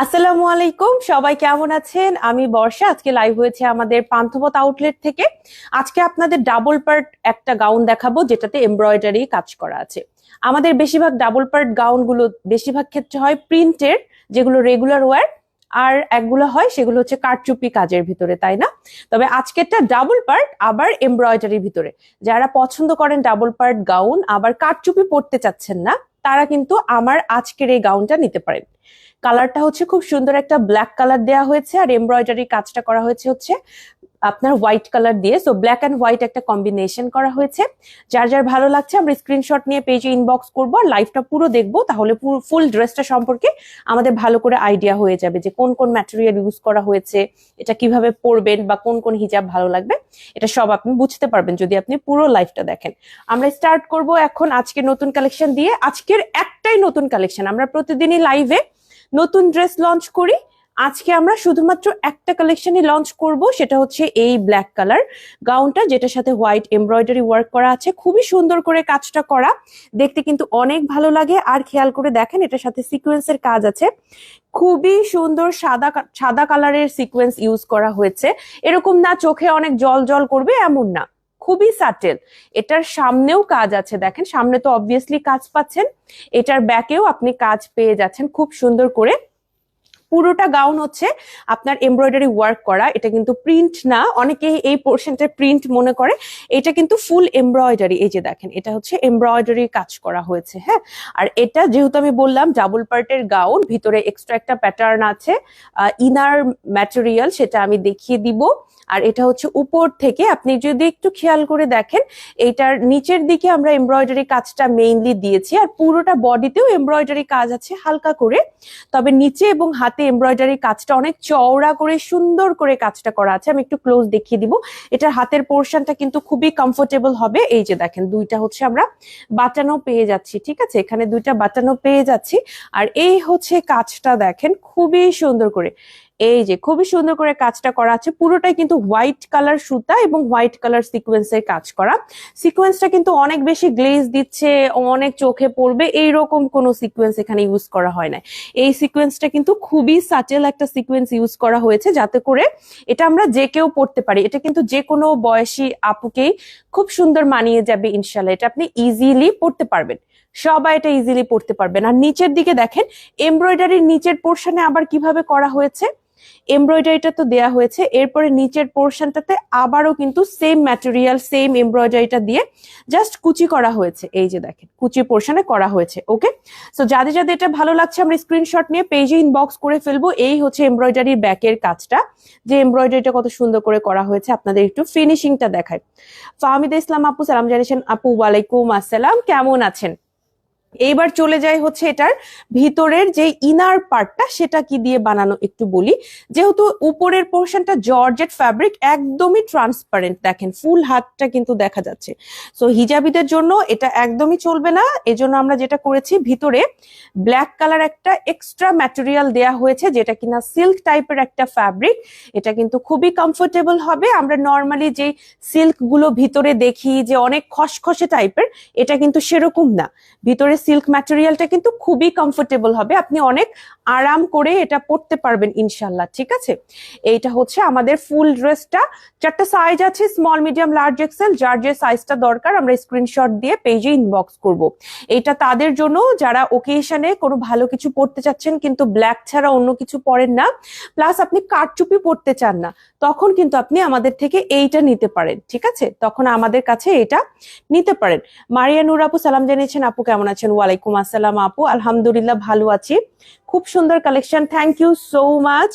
আসসালামু আলাইকুম, সবাই কেমন আছেন? আমি বর্ষা, আজকে লাইভ হয়েছে আমাদের পান্থপথ আউটলেট থেকে। আজকে আপনাদের ডাবল পার্ট একটা গাউন দেখাবো, যেটাতে এমব্রয়ডারি কাজ করা আছে। আমাদের বেশিরভাগ ডাবল পার্ট গাউনগুলো বেশিরভাগ ক্ষেত্রে হয় প্রিন্টের যেগুলো রেগুলার ওয়্যার আর একগুলো হয়, সেগুলো হচ্ছে কারচুপি কাজের ভিতরে, তাই না? তবে আজকেরটা ডাবল পার্ট আবার এমব্রয়ডারির ভিতরে। যারা পছন্দ করেন ডাবল পার্ট গাউন আবার কারচুপি পরতে চাচ্ছেন না তারা কিন্তু আমার আজকের এই গাউনটা নিতে পারেন। কালারটা হচ্ছে খুব সুন্দর একটা ব্ল্যাক কালার দেওয়া হয়েছে আর এমব্রয়ডারি কাজটা করা হয়েছে হচ্ছে আপনার হোয়াইট কালার দিয়ে সো ব্ল্যাক অ্যান্ড হোয়াইট একটা কম্বিনেশন করা হয়েছে। যার যার ভালো লাগছে, আমরা স্ক্রিনশট নিয়ে পেজে ইনবক্স করব আর লাইভটা পুরো দেখব, তাহলে ফুল ড্রেসটা সম্পর্কে আমাদের ভালো করে আইডিয়া হয়ে যাবে যে কোন কোন ম্যাটেরিয়াল ইউজ করা হয়েছে, এটা কীভাবে পরবেন বা কোন কোন হিজাব ভালো লাগবে, এটা সব আপনি বুঝতে পারবেন যদি আপনি পুরো লাইফটা দেখেন। আমরা স্টার্ট করব এখন আজকে নতুন কালেকশন দিয়ে। আজকের একটাই নতুন কালেকশন আমরা প্রতিদিনই লাইভে নতুন ড্রেস লঞ্চ করি। আজকে আমরা শুধুমাত্র একটা কালেকশনই লঞ্চ করব, সেটা হচ্ছে এই ব্ল্যাক কালার গাউনটা যেটার সাথে হোয়াইট এমব্রয়ডারি ওয়ার্ক করা আছে। খুবই সুন্দর করে কাজটা করা। দেখতে কিন্তু অনেক ভালো লাগে। আর খেয়াল করে দেখেন, এটার সাথে সিকোয়েন্সের কাজ আছে। খুবই সুন্দর সাদা সাদা কালারের সিকোয়েন্স ইউজ করা হয়েছে। এরকম না চোখে অনেক জল জল করবে, এমন না। খুবই সাটেল এটার সামনেও কাজ আছে, দেখেন। সামনে তো অবভিয়াসলি কাজ পাচ্ছেন। এটার ব্যাকেও আপনি কাজ পেয়ে যাচ্ছেন খুব সুন্দর করে। পুরোটা গাউন হচ্ছে আপনার এমব্রয়ডারি ওয়ার্ক করা, এটা কিন্তু প্রিন্ট না অনেকে এই পোর্শনটা প্রিন্ট মনে করে, এটা কিন্তু ফুল এমব্রয়ডারি এই যে দেখেন, এটা হচ্ছে এমব্রয়ডারি কাজ করা হয়েছে হ্যাঁ? আর এটা যেহেতু আমি বললাম ডাবল পার্টের গাউন ভিতরে এক্সট্রা একটা প্যাটার্ন আছে ইনার ম্যাটেরিয়াল সেটা আমি দেখিয়ে দিব, আর এটা হচ্ছে উপর থেকে, আপনি যদি একটু খেয়াল করে দেখেন এটার নিচের দিকে আমরা এমব্রয়ডারি কাজটা মেইনলি দিয়েছি, আর পুরোটা বডিতেও এমব্রয়ডারি কাজ আছে হালকা করে, তবে নিচে এবং হাতে এমব্রয়ডারি কাজটা অনেক চওড়া করে, সুন্দর করে কাজটা করা আছে। আমি একটু ক্লোজ দেখিয়ে দিব। এটার হাতের পোর্শনটা কিন্তু খুবই কমফোর্টেবল হবে। এই যে দেখেন, দুইটা হচ্ছে আমরা বাটানো পেয়ে যাচ্ছি, ঠিক আছে? এখানে দুইটা বাটানো পেয়ে যাচ্ছি। আর এই হচ্ছে কাজটা দেখেন, খুবই সুন্দর করে। এই যে, খুবই সুন্দর করে কাজটা করা আছে। পুরোটাই কিন্তু হোয়াইট কালার সুতা এবং হোয়াইট কালার সিকোয়েন্সের কাজ করা। সিকোয়েন্সটা কিন্তু অনেক বেশি গ্লেজ দিচ্ছে, অনেক চোখে পড়বে, এইরকম কোনো সিকোয়েন্স এখানে ইউজ করা হয় না এই সিকোয়েন্সটা কিন্তু খুবই সাটেল একটা সিকোয়েন্স ইউজ করা হয়েছে, যাতে করে এটা আমরা যে কেউ পড়তে পারি। এটা কিন্তু যে কোনো বয়সী আপুকেই খুব সুন্দর মানিয়ে যাবে ইনশাল্লাহ এটা আপনি ইজিলি পড়তে পারবেন। সবাই এটা ইজিলি পড়তে পারবেন। আর নিচের দিকে দেখেন এমব্রয়ডারির নিচের পোর্শনে আবার কীভাবে করা হয়েছে? এমব্রয়ডারিটা তো দেয়া হয়েছে। এরপরে নিচের পোর্শনটাতে আবারও কিন্তু সেম ম্যাটেরিয়াল সেম এমব্রয়ডারিটা দিয়ে জাস্ট কুচি করা হয়েছে। এই যে দেখেন, কুচি পোর্শনে করা হয়েছে ওকে সো যাদের যাদের এটা ভালো লাগছে, আমরা স্ক্রিনশট নিয়ে পেজে ইনবক্স করে ফেলব। এই হচ্ছে এমব্রয়ডারির ব্যাকের কাজটা, যে এমব্রয়ডারিটা কত সুন্দর করে করা হয়েছে। আপনাদের একটু ফিনিশিংটা দেখায় ফাহমিদা ইসলাম আপু, সালাম জানিয়েছেন আপু, ওয়ালাইকুম আসসালাম। কেমন আছেন? এইবার চলে যাই হচ্ছে এটার ভিতরের যে ইনার পার্টটা সেটা কি দিয়ে বানানো একটু বলি। যেহেতু উপরের পোর্শনটা জর্জেট ফ্যাব্রিক একদমই ট্রান্সপারেন্ট দেখেন ফুল হাতটা কিন্তু দেখা যাচ্ছে। সো হিজাবিদের জন্য এটা একদমই চলবে না। এজন্য আমরা যেটা করেছি, ভিতরে ব্ল্যাক কালার একটা এক্সট্রা ম্যাটেরিয়াল দেয়া হয়েছে, যেটা কিনা সিল্ক টাইপের একটা ফ্যাব্রিক এটা কিন্তু খুবই কমফোর্টেবল হবে। আমরা নর্মালি যে সিল্কগুলো ভিতরে দেখি যে অনেক খসখসে টাইপের এটা কিন্তু সেরকম না। ভিতরে সিল্ক ম্যাটেরিয়ালটা কিন্তু খুবই কমফোর্টেবল হবে। আপনি অনেক আরাম করে এটা পরতে পারবেন ইনশাল্লাহ ঠিক আছে? এইটা হচ্ছে আমাদের ফুল ড্রেসটা। চারটা সাইজ আছে স্মল মিডিয়াম লার্জ এক্সেল যার যে সাইজটা দরকার, আমরা স্ক্রিনশট দিয়ে পেজে ইনবক্স করব। এটা তাদের জন্য, যারা ওকেশনে কোনো ভালো কিছু পড়তে চাচ্ছেন, কিন্তু ব্ল্যাক ছাড়া অন্য কিছু পরেন না। প্লাস আপনি কারচুপি পড়তে চান না, তখন কিন্তু আপনি আমাদের থেকে এইটা নিতে পারেন, ঠিক আছে? তখন আমাদের কাছে এটা নিতে পারেন। মারিয়া নূর আপু, সালাম জানিয়েছেন, আপু কেমন আছেন? ওয়ালাইকুম আসসালাম, আপু। আলহামদুলিল্লাহ, ভালো আছি। খুব সুন্দর collection thank you so much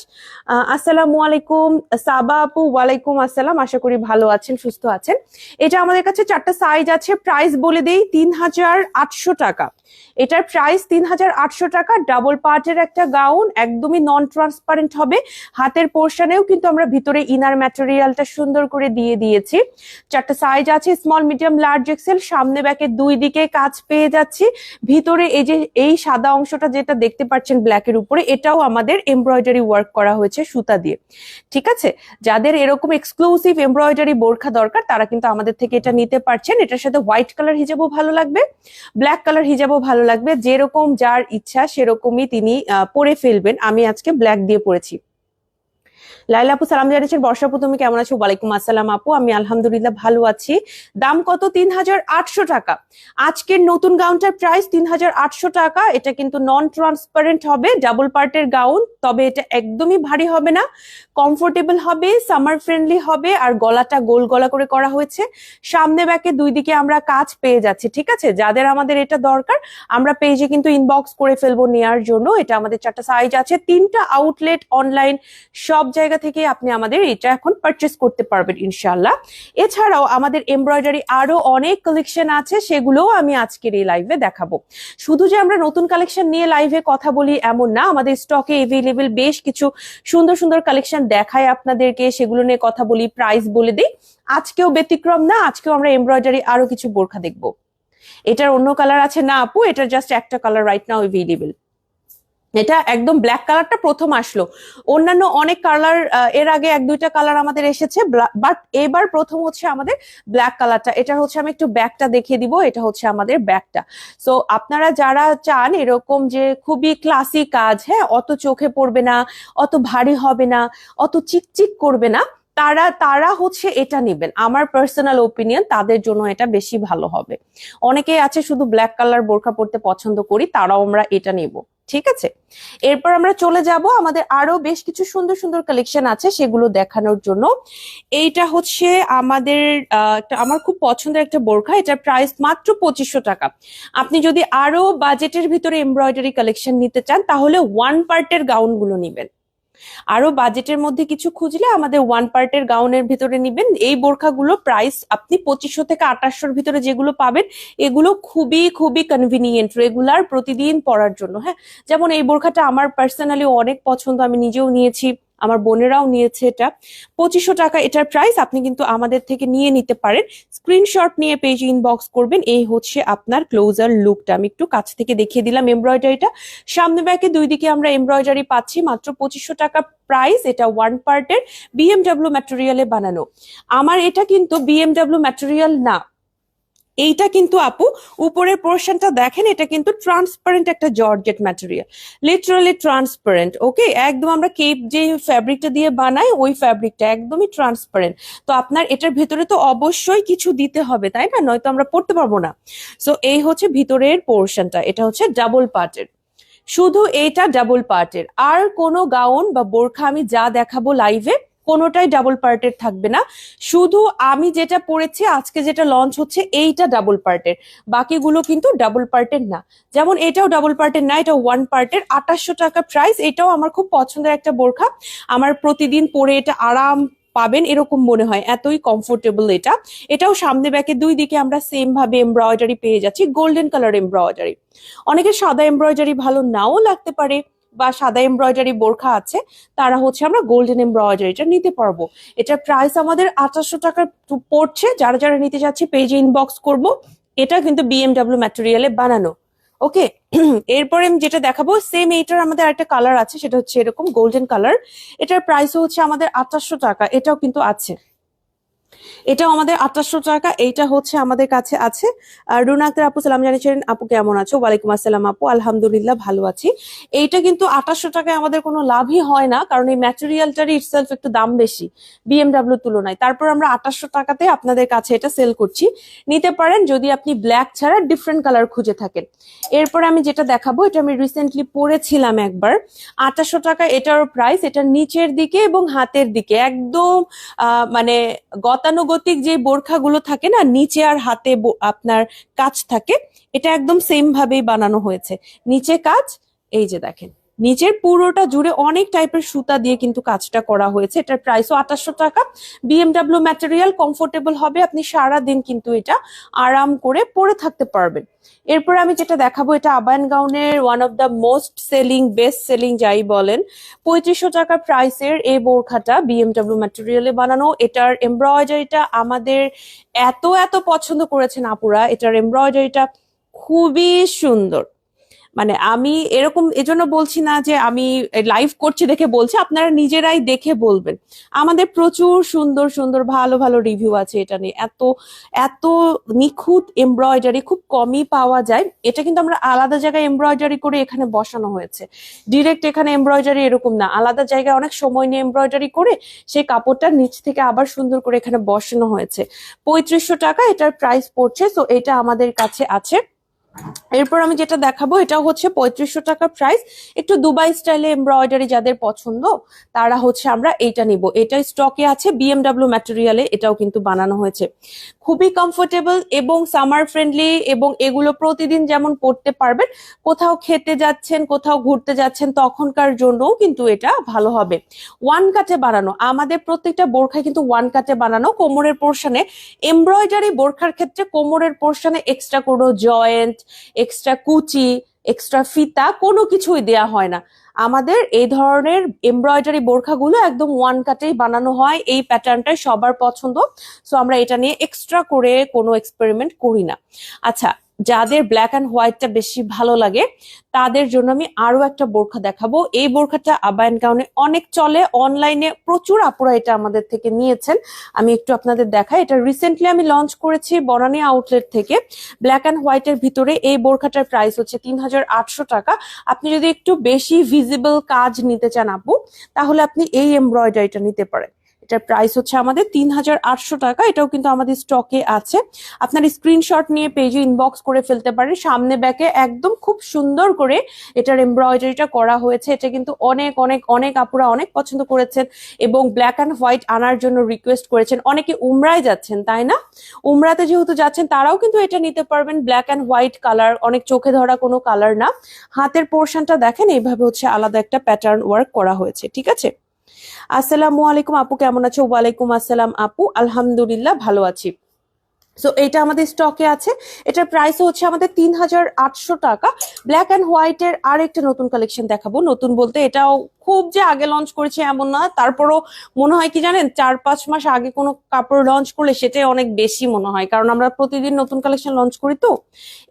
আসসালামু আলাইকুম, সাবা আপু, ওয়ালাইকুম আসসালাম, আশা করি ভালো আছেন, সুস্থ আছেন। এটা আমাদের কাছে চারটা সাইজ আছে প্রাইস বলে দেই তিন হাজার আটশো টাকা। এটার প্রাইস তিন হাজার আটশো টাকা ডাবল পার্টের একটা গাউন একদমই নন ট্রান্সপারেন্ট হবে। হাতের পোর্শনেও কিন্তু আমরা ভিতরে ইনার ম্যাটেরিয়ালটা সুন্দর করে দিয়ে দিয়েছি। চারটা সাইজ আছে স্মল মিডিয়াম লার্জ এক্সেল সামনে ব্যাকে দুই দিকে কাজ পেয়ে যাচ্ছি। ভিতরে এই যে, এই সাদা অংশটা যেটা দেখতে পাচ্ছেন ব্ল্যাকের উপরে, এটাও আমাদের এমব্রয়ডারি ওয়ার্ক করা হয়েছে সুতা দিয়ে। ঠিক আছে? যাদের এরকম এক্সক্লুসিভ এমব্রয়ডারি বোরখা দরকার, তারা কিন্তু আমাদের থেকে এটা নিতে পারছেন। এটার সাথে হোয়াইট কালার হিজাবও ভালো লাগবে। ব্ল্যাক কালার হিজাবও ভালো লাগবে। যেরকম যার ইচ্ছা সেরকমই তিনি পরে ফেলবেন। আমি আজকে ব্ল্যাক দিয়ে পরেছি লাইলা আপু, সালাম জানিয়েছেন বর্ষা আপু, তুমি কেমন আছো? ওয়ালাইকুম আসসালাম আপু। আমি আলহামদুলিল্লাহ ভালো আছি। দাম কত? তিন হাজার আটশো টাকা। আজকের নতুন গাউনটার প্রাইস তিন হাজার আটশো টাকা। এটা কিন্তু নন ট্রান্সপারেন্ট হবে ডাবল পার্টের গাউন তবে এটা একদমই ভারী হবে না। কমফোর্টেবল হবে সামার ফ্রেন্ডলি হবে, আর গলাটা গোল গলা করে করা হয়েছে। সামনে ব্যাকে দুই দিকে আমরা কাজ পেয়ে যাচ্ছি, ঠিক আছে? যাদের আমাদের এটা দরকার, আমরা পেজে কিন্তু ইনবক্স করে ফেলব নেওয়ার জন্য। এটা আমাদের চারটা সাইজ আছে। তিনটা আউটলেট অনলাইন সব জায়গা থেকে আপনি আমাদের এটা এখন পারচেস করতে পারবেন ইনশাল্লাহ এছাড়াও আমাদের এমব্রয়ডারি আরও অনেক কালেকশন আছে, সেগুলোও আমি আজকের এই লাইভে দেখাবো। শুধু যে আমরা নতুন কালেকশন নিয়ে লাইভে কথা বলি এমন না, আমাদের স্টকে এভেলেবেল বেশ কিছু সুন্দর সুন্দর কালেকশন দেখায় আপনাদেরকে, সেগুলো নিয়ে কথা বলি প্রাইস বলে দিই। আজকেও ব্যতিক্রম না, আজকেও আমরা এমব্রয়ডারি আরও কিছু বোরখা দেখব। এটার অন্য কালার আছে না আপু, এটার জাস্ট একটা কালার রাইট নাও এভেলেবেল এটা একদম ব্ল্যাক কালারটা প্রথম আসলো। অন্যান্য অনেক কালারের আগে এক দুইটা কালার আমাদের এসেছে বাট এবার প্রথম হচ্ছে আমাদের ব্ল্যাক কালারটা এটা হচ্ছে আমি একটু ব্যাকটা দেখিয়ে দিব, এটা হচ্ছে আমাদের ব্যাকটা সো আপনারা যারা চান এরকম যে খুবই ক্লাসিক কাজ হ্যাঁ অত চোখে পড়বে না, অত ভারী হবে না, অত চিকচিক করবে না তারা তারা হচ্ছে এটা নেবেন। আমার পার্সোনাল ওপিনিয়ন তাদের জন্য এটা বেশি ভালো হবে। অনেকে আছে শুধু ব্ল্যাক কালার বোরখা পরতে পছন্দ করি, তারাও আমরা এটা নেব। ঠিক আছে? এরপর আমরা চলে যাব, আমাদের আরও বেশ কিছু সুন্দর সুন্দর কালেকশন আছে সেগুলো দেখানোর জন্য। এইটা হচ্ছে আমাদের আমার খুব পছন্দের একটা বোরখা, এটার প্রাইস মাত্র পঁচিশশো টাকা। আপনি যদি আরও বাজেটের ভিতরে এমব্রয়ডারি কালেকশন নিতে চান, তাহলে ওয়ান পার্টের গাউনগুলো নিবেন। আরও বাজেটের মধ্যে কিছু খুঁজলে আমাদের ওয়ান পার্টের গাউনের ভিতরে নিবেন। এই বোরখাগুলো প্রাইস আপনি পঁচিশশো থেকে আঠাশশোর ভিতরে যেগুলো পাবেন, এগুলো খুবই খুবই কনভিনিয়েন্ট রেগুলার প্রতিদিন পরার জন্য। হ্যাঁ যেমন এই বোরখাটা আমার পার্সোনালি অনেক পছন্দ, আমি নিজেও নিয়েছি। আমার বোনেরাও নিয়েছে এটা। পঁচিশশো টাকা এটার প্রাইস আপনি কিন্তু আমাদের থেকে নিয়ে নিতে পারেন। স্ক্রিনশট নিয়ে পেজ ইনবক্স করবেন। এই হচ্ছে আপনার ক্লোজার লুকটা আমি একটু কাছ থেকে দেখিয়ে দিলাম এমব্রয়ডারিটা সামনে ব্যাকে দুই দিকে আমরা এমব্রয়ডারি পাচ্ছি। মাত্র পঁচিশশো টাকা প্রাইস এটা ওয়ান পার্টের বিএমডাব্লিউ ম্যাটেরিয়ালে বানানো। আমার এটা কিন্তু বিএমডাব্লিউ ম্যাটেরিয়াল না। এইটা কিন্তু আপু উপরের পোর্শনটা দেখেন, এটা কিন্তু ট্রান্সপারেন্ট একটা georgette material literally transparent okay একদম আমরা কেপ যে ফ্যাব্রিকটা দিয়ে বানাই, ওই ফ্যাব্রিকটা একদমই ট্রান্সপারেন্ট তো আপনার এটার ভেতরে তো অবশ্যই কিছু দিতে হবে, তাই না? নয়তো আমরা পড়তে পারব না। সো এই হচ্ছে ভিতরের পোর্শনটা এটা হচ্ছে ডাবল পার্টের শুধু এইটা ডাবল পার্টের আর কোনো গাউন বা বোরখা আমি যা দেখাবো লাইভে কোনোটাই ডাবল পার্টের থাকবে না। শুধু আমি যেটা পড়েছি, আজকে যেটা লঞ্চ হচ্ছে, এইটা ডাবল পার্টের বাকিগুলো কিন্তু ডাবল পার্টের না। যেমন এটাও ডাবল পার্টের না এটা ওয়ান পার্টের আঠাশশো টাকা প্রাইস এটাও আমার খুব পছন্দের একটা বোরখা। আমার প্রতিদিন পরে এটা আরাম পাবেন, এরকম মনে হয়। এতই কমফোর্টেবল এটা। এটাও সামনে ব্যাকে দুই দিকে আমরা সেম ভাবে এমব্রয়ডারি পেয়ে যাচ্ছি গোল্ডেন কালার এমব্রয়ডারি অনেকের সাদা এমব্রয়ডারি ভালো নাও লাগতে পারে। বা সাদা এমব্রয়ডারি বোরখা আছে, তারা হচ্ছে আমরা গোল্ডেন এমব্রয়ডারিটা নিতে পারব। এটার প্রাইস আমাদের আঠাশশো টাকা পড়ছে, যারা যারা নিতে যাচ্ছে পেজে ইনবক্স করব, এটা কিন্তু বিএমডাব্লিউ ম্যাটেরিয়ালে বানানো। ওকে এরপরে আমি যেটা দেখাবো সেম এইটার আমাদের একটা কালার আছে, সেটা হচ্ছে এরকম গোল্ডেন কালার এটার প্রাইসও হচ্ছে আমাদের আঠাশশো টাকা, এটাও কিন্তু আছে। এটাও আমাদের আঠাশশো টাকা এইটা হচ্ছে আমাদের কাছে আছে। আর রুনা আক্তার আপু, সালাম জানিয়েছেন, আপু কেমন আছো? ওয়ালাইকুম আসসালাম আপু, আলহামদুলিল্লাহ ভালো আছি। এইটা কিন্তু আঠাশশো টাকায় আমাদের কোনো লাভই হয় না, কারণ এই ম্যাটেরিয়ালটারই ইটসেলফ একটু দাম বেশি বিএমডাব্লিউ তুলনায়। তারপর আমরা আঠাশশো টাকাতে আপনাদের কাছে এটা সেল করছি। নিতে পারেন যদি আপনি ব্ল্যাক ছাড়া ডিফারেন্ট কালার খুঁজে থাকেন। এরপর আমি যেটা দেখাবো, এটা আমি রিসেন্টলি পরেছিলাম একবার। আঠাশশো টাকা এটারও প্রাইস এটার নিচের দিকে এবং হাতের দিকে। একদম মানে গতানুগতিক যে বোরখাগুলো থাকে না, নিচে আর হাতে আপনার কাজ থাকে, এটা একদম সেম ভাবেই বানানো হয়েছে। নিচে কাজ এই যে দেখেন। নিচের পুরোটা জুড়ে অনেক টাইপের সুতা দিয়ে কিন্তু কাজটা করা হয়েছে। এটার প্রাইসও আঠাশশো টাকা। বিএমডাব্লিউ ম্যাটেরিয়াল কমফোর্টেবল হবে। আপনি সারা দিন কিন্তু এটা আরাম করে পরে থাকতে পারবেন। এরপর আমি যেটা দেখাবো, এটা আবায়ন গাউনের one of the most selling best selling যাই বলেন, পঁয়ত্রিশশো টাকা প্রাইসের এই বোরখাটা বিএমডাব্লিউ ম্যাটেরিয়ালে বানানো। এটার এমব্রয়ডারিটা আমাদের এত এত পছন্দ করেছেন আপুরা। এটার এমব্রয়ডারিটা খুবই সুন্দর। মানে আমি এরকম, এজন্য বলছি না যে আমি লাইভ করছি দেখে বলছি, আপনারা নিজেরাই দেখে বলবেন। আমাদের প্রচুর সুন্দর সুন্দর, ভালো ভালো রিভিউ আছে এটা নিয়ে। এত এত নিখুঁত এমব্রয়ডারি খুব কমই পাওয়া যায়। এটা কিন্তু আমরা আলাদা জায়গায় এমব্রয়ডারি করে এখানে বসানো হয়েছে। ডিরেক্ট এখানে এমব্রয়ডারি এরকম না। আলাদা জায়গায় অনেক সময় নিয়ে এমব্রয়ডারি করে সেই কাপড়টা নিচ থেকে আবার সুন্দর করে এখানে বসানো হয়েছে। পঁয়ত্রিশশো টাকা এটার প্রাইস পড়ছে তো এটা আমাদের কাছে আছে। এরপর আমি যেটা দেখাবো, এটা হচ্ছে পঁয়ত্রিশশো টাকা প্রাইস একটু দুবাই স্টাইলে এমব্রয়ডারি যাদের পছন্দ, তারা হচ্ছে আমরা এইটা নিব। এটা স্টকে আছে বিএমডাব্লিউ ম্যাটেরিয়ালে এটাও কিন্তু বানানো হয়েছে। খুবই কমফোর্টেবল এবং সামার ফ্রেন্ডলি এবং এগুলো প্রতিদিন যেমন পড়তে পারবেন, কোথাও খেতে যাচ্ছেন, কোথাও ঘুরতে যাচ্ছেন, তখনকার জন্যও কিন্তু এটা ভালো হবে। ওয়ান কাটে বানানো, আমাদের প্রত্যেকটা বোরখা কিন্তু ওয়ান কাটে বানানো। কোমরের পোর্শনে এমব্রয়ডারি বোরখার ক্ষেত্রে কোমরের পোর্শনে এক্সট্রা কোনো জয়েন্ট এক্সট্রা কুচি এক্সট্রা ফিতা কোনো কিছুই দেয়া হয় না। আমাদের এই ধরনের এমব্রয়ডারি বোরখাগুলো একদম ওয়ান কাটেই বানানো হয়, এই প্যাটার্নটাই সবার পছন্দ। সো আমরা এটা নিয়ে এক্সট্রা করে কোনো এক্সপেরিমেন্ট করি না। আচ্ছা যাদের ব্ল্যাক অ্যান্ড হোয়াইটটা বেশি ভালো লাগে, তাদের জন্য আমি আরও একটা বোরখা দেখাবো। এই বোরখাটা আবায়ন গাউনে অনেক চলে অনলাইনে প্রচুর আপুরা এটা আমাদের থেকে নিয়েছেন। আমি একটু আপনাদের দেখাই, এটা রিসেন্টলি আমি লঞ্চ করেছি বনানী আউটলেট থেকে। ব্ল্যাক অ্যান্ড হোয়াইটের ভিতরে এই বোরখাটার প্রাইস হচ্ছে তিন হাজার আটশো টাকা। আপনি যদি একটু বেশি ভিজিবল কাজ নিতে চান আপু, তাহলে আপনি এই এমব্রয়ডারিটা নিতে পারেন। এটার প্রাইস হচ্ছে আমাদের তিন হাজার আটশো টাকা, এটাও কিন্তু আমাদের স্টকে আছে। আপনার স্ক্রিনশট নিয়ে পেজে ইনবক্স করে ফেলতে পারেন। সামনে ব্যাকে একদম খুব সুন্দর করে এটার এমব্রয়ডারিটা করা হয়েছে। এটা কিন্তু অনেক অনেক অনেক আপুরা অনেক পছন্দ করেছেন এবং ব্ল্যাক অ্যান্ড হোয়াইট আনার জন্য রিকোয়েস্ট করেছেন। অনেকে উমরায় যাচ্ছেন, তাই না? উমরাতে যেহেতু যাচ্ছেন, তারাও কিন্তু এটা নিতে পারবেন। ব্ল্যাক অ্যান্ড হোয়াইট কালার অনেক চোখে ধরা কোনো কালার না। হাতের পোর্শনটা দেখেন, এইভাবে হচ্ছে আলাদা একটা প্যাটার্ন ওয়ার্ক করা হয়েছে, ঠিক আছে? আসসালামু আলাইকুম, আপু কেমন আছো? ওয়ালাইকুম আসসালাম, আপু। আলহামদুলিল্লাহ ভালো আছি। সো এটা আমাদের স্টকে আছে। এটার প্রাইস হচ্ছে আমাদের তিন হাজার আটশো টাকা। ব্ল্যাক অ্যান্ড হোয়াইটের আর একটা নতুন কালেকশন দেখাবো। নতুন বলতে এটাও খুব যে আগে লঞ্চ করেছে এমন না, তারপরও মনে হয় কি জানেন, চার পাঁচ মাস আগে কোনো কাপড় লঞ্চ করলে সেটাই অনেক বেশি মনে হয়। কারণ আমরা প্রতিদিন নতুন কালেকশন লঞ্চ করি তো।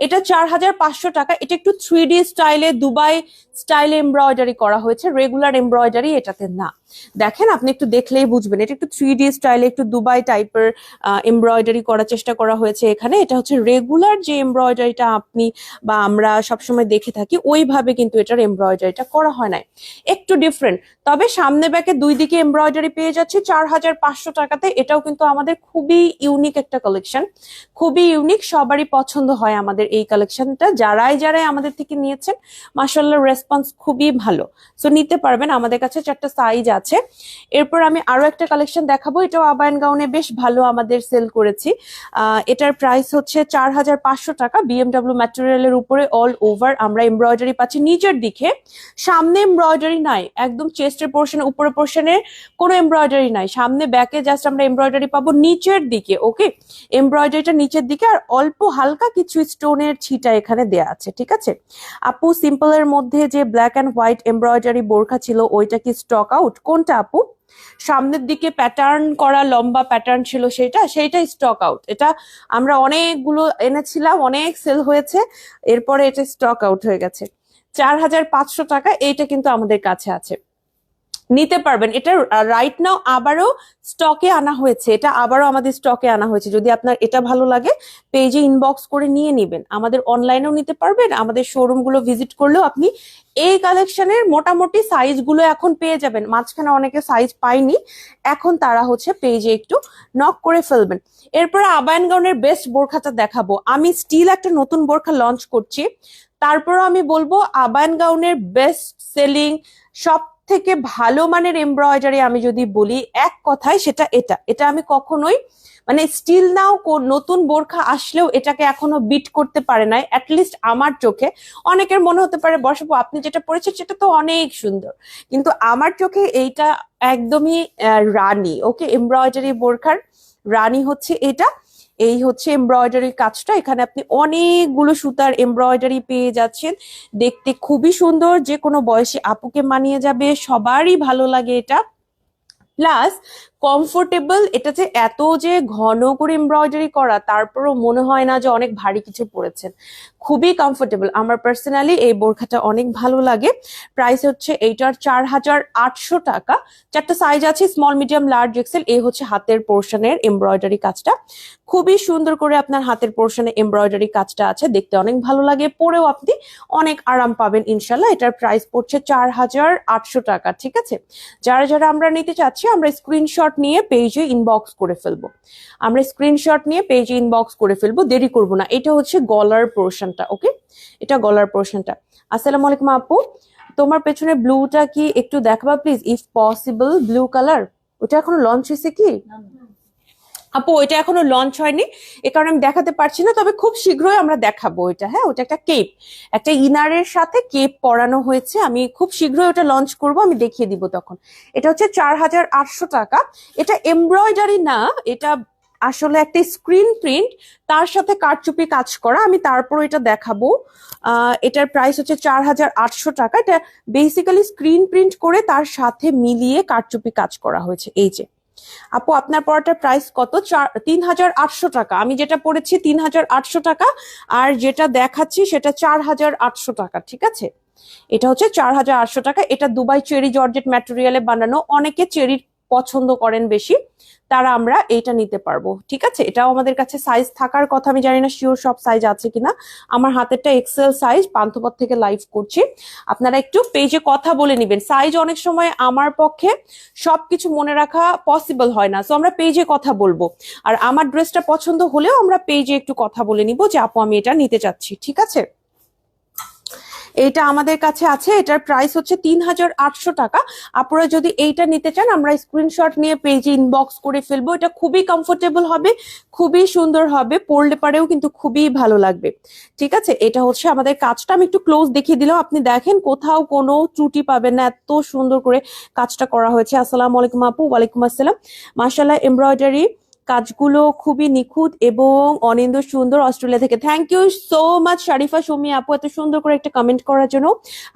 এটা চার হাজার পাঁচশো টাকা, এটা একটু থ্রি ডি স্টাইলে দুবাই স্টাইলে এমব্রয়ডারি করা হয়েছে রেগুলার এমব্রয়ডারি এটাতে না। দেখেন, আপনি একটু দেখলেই বুঝবেন, এটা একটু থ্রি ডি স্টাইলে একটু দুবাই টাইপের এমব্রয়ডারি করার চেষ্টা করা হয়েছে এখানে। এটা হচ্ছে রেগুলার যে এমব্রয়ডারিটা আপনি বা আমরা সবসময় দেখে থাকি, ওইভাবে কিন্তু এটার এমব্রয়ডারিটা করা হয় না একটু ডিফারেন্ট তবে সামনে ব্যাকে দুই দিকে এমব্রয়ডারি পেয়ে যাচ্ছে চার হাজার পাঁচশো টাকাতে। এটাও কিন্তু আমাদের খুবই ইউনিক একটা কালেকশন খুবই ইউনিক সবারই পছন্দ হয় আমাদের এই কালেকশনটা যারাই যারাই আমাদের থেকে নিয়েছেন মাসাল্লাহ রেসপন্স খুবই ভালো। সো নিতে পারবেন। আমাদের কাছে চারটা সাইজ আছে। এরপর আমি আরও একটা কালেকশন দেখাবো। এটাও আবায়ন গাউনে বেশ ভালো আমাদের সেল করেছি। এটার প্রাইস হচ্ছে চার হাজার পাঁচশো টাকা। বিএমডাব্লিউ ম্যাটেরিয়ালের উপরে অল ওভার আমরা এমব্রয়ডারি পাচ্ছি নিজের দিকে। সামনে এমব্রয়ডারি নাই। একদম চেস্টের পোর্শনে উপরের পোর্শনে কোনো এমব্রয়ডারি নাই। সামনে ব্যাকে জাস্ট আমরা এমব্রয়ডারি পাবো নিচের দিকে ওকে এমব্রয়ডারিটা নিচের দিকে আর অল্প হালকা কিছু স্টোনের ছিটা এখানে দেয়া আছে, ঠিক আছে? আপু সিম্পলের মধ্যে যে ব্ল্যাক অ্যান্ড হোয়াইট এমব্রয়ডারি বোরখা ছিল, ওইটা কি স্টক আউট কোনটা আপু? সামনের দিকে প্যাটার্ন করা, লম্বা প্যাটার্ন ছিল সেটা সেইটা স্টক আউট এটা আমরা অনেকগুলো এনেছিলাম, অনেক সেল হয়েছে, এরপরে এটা স্টক আউট হয়ে গেছে। চার হাজার পাঁচশো টাকা এইটা কিন্তু আমাদের কাছে আছে। নিতে পারবেন। এটা রাইট নাও আবারও স্টকে আনা হয়েছে। এটা আবারও আমাদের স্টকে আনা হয়েছে। যদি আপনার এটা ভালো লাগে পেজে ইনবক্স করে নিয়ে নেবেন। আমাদের অনলাইনেও নিতে পারবেন। আমাদের শোরুমগুলো ভিজিট করলেও আপনি এই কালেকশনের মোটামুটি সাইজগুলো এখন পেয়ে যাবেন। মাঝখানে অনেকে সাইজ পায়নি। এখন তারা হচ্ছে পেজে একটু নক করে ফেলবেন। এরপরে আবায়ন গাউনের বেস্ট বোরখাটা দেখাবো। আমি স্টিল একটা নতুন বোরখা লঞ্চ করছি। তারপর আমি বলব, আবায়ন গাউনের বেস্ট সেলিং সব থেকে ভালো মানের এমব্রয়ডারি আমি যদি বলি, এক কথায় সেটা এটা। এটা আমি কখনোই মানে স্টিল নাও নতুন বোরখা আসলেও এটাকে এখনও বিট করতে পারে নাই অ্যাটলিস্ট আমার চোখে। অনেকের মনে হতে পারে বসাবো আপনি যেটা পড়েছেন সেটা তো অনেক সুন্দর। কিন্তু আমার চোখে এইটা একদমই রানী ওকে এমব্রয়ডারি বোরখার রানী হচ্ছে এটা। এই হচ্ছে এমব্রয়ডারি কাজটা। এখানে আপনি অনেকগুলো সুতার এমব্রয়ডারি পেয়ে যাচ্ছেন। দেখতে খুবই সুন্দর, যে কোনো বয়সী আপুকে মানিয়ে যাবে, সবারই ভালো লাগে এটা। প্লাস কমফোর্টেবল এটা যে এত যে ঘন করে এমব্রয়ডারি করা, তারপরও মনে হয় না যে অনেক ভারী কিছু পরেছেন। খুবই কমফোর্টেবল আমার পার্সোনালি এই বোরখাটা অনেক ভালো লাগে। প্রাইস হচ্ছে এইটার চার হাজার আটশো টাকা। চারটা সাইজ আছে স্মল মিডিয়াম লার্জ এক্সেল এই হচ্ছে হাতের পোর্শনের এমব্রয়ডারি কাজটা। খুবই সুন্দর করে আপনার হাতের পোর্শনে এমব্রয়ডারি কাজটা আছে। দেখতে অনেক ভালো লাগে। পরেও আপনি অনেক আরাম পাবেন, ইনশাল্লাহ। এটার প্রাইস পড়ছে চার হাজার আটশো টাকা, ঠিক আছে? যারা যারা আমরা নিতে চাচ্ছি, আমরা স্ক্রিনশট নিয়ে পেজে ইনবক্স করে ফেলব। আমরা স্ক্রিনশট নিয়ে পেজে ইনবক্স করে ফেলব, দেরি করব না। এটা হচ্ছে গলার পোর্শনটা ওকে এটা গলার পোর্শনটা আসসালামু আলাইকুম আপু। তোমার পেছনে ব্লুটা কি একটু দেখবা please if possible blue colour ওটা এখনও লঞ্চ হয়েছে কি? আপু ওইটা এখনও লঞ্চ হয়নি। এ কারণে আমি দেখাতে পারছি না, তবে খুব শীঘ্রই আমরা দেখাবো এটা। হ্যাঁ ওটা একটা কেপ একটা ইনারের সাথে কেপ পরানো হয়েছে। আমি খুব শীঘ্রই ওটা লঞ্চ করব, আমি দেখিয়ে দিব তখন। এটা হচ্ছে চার হাজার আটশো টাকা। এটা এমব্রয়ডারি না, এটা আসলে একটা স্ক্রিন প্রিন্ট তার সাথে কারচুপি কাজ করা, আমি তারপর এটা দেখাবো। এটার প্রাইস হচ্ছে চার হাজার আটশো টাকা। এটা বেসিক্যালি স্ক্রিন প্রিন্ট করে তার সাথে মিলিয়ে কারচুপি কাজ করা হয়েছে। এই যে আপু, আপনার পড়াটার প্রাইস কত? তিন হাজার আটশো টাকা। আমি যেটা পড়েছি তিন হাজার আটশো টাকা, আর যেটা দেখাচ্ছি সেটা চার হাজার আটশো টাকা, ঠিক আছে? এটা হচ্ছে চার হাজার আটশো টাকা। এটা দুবাই চেরি জর্জেট ম্যাটেরিয়ালে বানানো। অনেকে চেরির পছন্দ করেন বেশি, তারা আমরা এইটা নিতে পারব। ঠিক আছে? এটাও আমাদের কাছে সাইজ থাকার কথা আমি জানি না শিওর সব সাইজ আছে কিনা। আমার হাতেরটা এক্সেল সাইজ পান্থপথ থেকে লাইভ করছি। আপনারা একটু পেজে কথা বলে নেবেন। সাইজ অনেক সময় আমার পক্ষে সব কিছু মনে রাখা পসিবল হয় না। সো আমরা পেজে কথা বলব। আর আমার ড্রেসটা পছন্দ হলেও আমরা পেজে একটু কথা বলে নিব যে, আপু, আমি এটা নিতে চাচ্ছি। ঠিক আছে? এইটা আমাদের কাছে আছে, এটার প্রাইস হচ্ছে তিন হাজার আটশো টাকা। আপনারা যদি এইটা নিতে চান, আমরা স্ক্রিনশট নিয়ে পেজে ইনবক্স করে ফেলব। এটা খুবই কমফোর্টেবল হবে, খুবই সুন্দর হবে পরলে পারেও কিন্তু খুবই ভালো লাগবে। ঠিক আছে? এটা হচ্ছে আমাদের কাজটা। আমি একটু ক্লোজ দেখিয়ে দিলাম। আপনি দেখেন কোথাও কোনো ত্রুটি পাবেন না। এত সুন্দর করে কাজটা করা হয়েছে। আসসালামু আলাইকুম আপু, ওয়ালাইকুম আসসালাম। মাশাল্লাহ এমব্রয়ডারি কাজগুলো খুবই নিখুঁত এবং অনিন্দ সুন্দর অস্ট্রেলিয়া থেকে। Thank you so much Sharifa, Soumi, আপু, এত সুন্দর করে একটা কমেন্ট করার জন্য।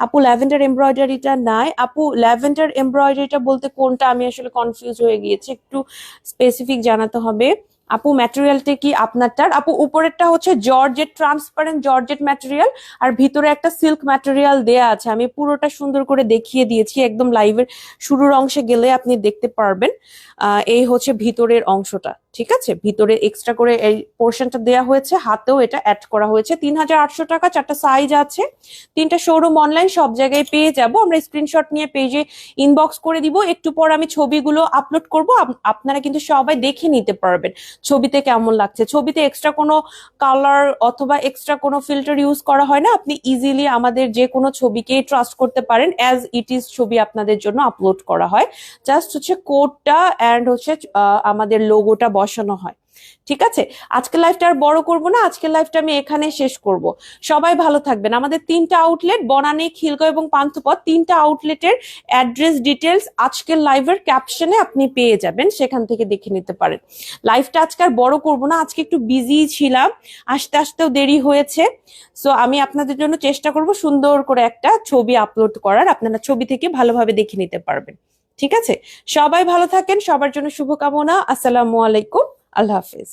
আপু, ল্যাভেন্ডার এমব্রয়ডারিটা নাই। আপু, ল্যাভেন্ডার এমব্রয়ডারিটা বলতে কোনটা আমি আসলে কনফিউজ হয়ে গিয়েছি, একটু স্পেসিফিক জানাতে হবে। আপু ম্যাটেরিয়ালটা কি আপনারটার? আপু, উপরেরটা হচ্ছে জর্জেট ট্রান্সপারেন্ট জর্জেট ম্যাটেরিয়াল আর ভিতরে একটা সিল্ক ম্যাটেরিয়াল দেয়া আছে। আমি পুরোটা সুন্দর করে দেখিয়ে দিয়েছি, একদম লাইভের শুরুর অংশে গেলে আপনি দেখতে পারবেন। এই হচ্ছে ভিতরের অংশটা। ঠিক আছে? ভিতরে এক্সট্রা করে এই পোর্শনটা দেয়া হয়েছে, হাতেও এটা অ্যাড করা হয়েছে। তিন হাজার আটশো টাকা, চারটা সাইজ আছে। তিনটা শোরুম অনলাইন সব জায়গায় পেয়ে যাব। আমরা স্ক্রিনশট নিয়ে পেজে ইনবক্স করে দিব। একটু পর আমি ছবিগুলো আপলোড করব। আপনারা কিন্তু সবাই দেখে নিতে পারবেন ছবিতে কেমন লাগছে। ছবিতে এক্সট্রা কোনো কালার অথবা এক্সট্রা কোনো ফিল্টার ইউজ করা হয় না। আপনি ইজিলি আমাদের যে কোনো ছবিকে ট্রাস্ট করতে পারেন অ্যাজ ইট ইজ ছবি আপনাদের জন্য আপলোড করা হয়। জাস্ট হচ্ছে কোডটা অ্যান্ড হচ্ছে আমাদের লোগোটা বসানো হয়। ঠিক আছে? আজকের লাইফটা আর বড় করব না আজকের লাইফটা আমি এখানে শেষ করব। সবাই ভালো থাকবেন। আমাদের তিনটা আউটলেট বনানী, খিলগাঁও এবং পান্থপথ, তিনটা আউটলেটের অ্যাড্রেস ডিটেলস আজকের লাইভের ক্যাপশনে আপনি পেয়ে যাবেন, সেখান থেকে দেখে নিতে পারেন। লাইফটা আজকে আর বড় করব না, আজকে একটু বিজি ছিলাম, আসতে আসতেও দেরি হয়েছে। সো আমি আপনাদের জন্য চেষ্টা করব সুন্দর করে একটা ছবি আপলোড করার, আপনারা ছবি থেকে ভালোভাবে দেখে নিতে পারবেন। ঠিক আছে? সবাই ভালো থাকেন সবার জন্য শুভকামনা। আসসালামু আলাইকুম। আল্লাহ হাফিজ।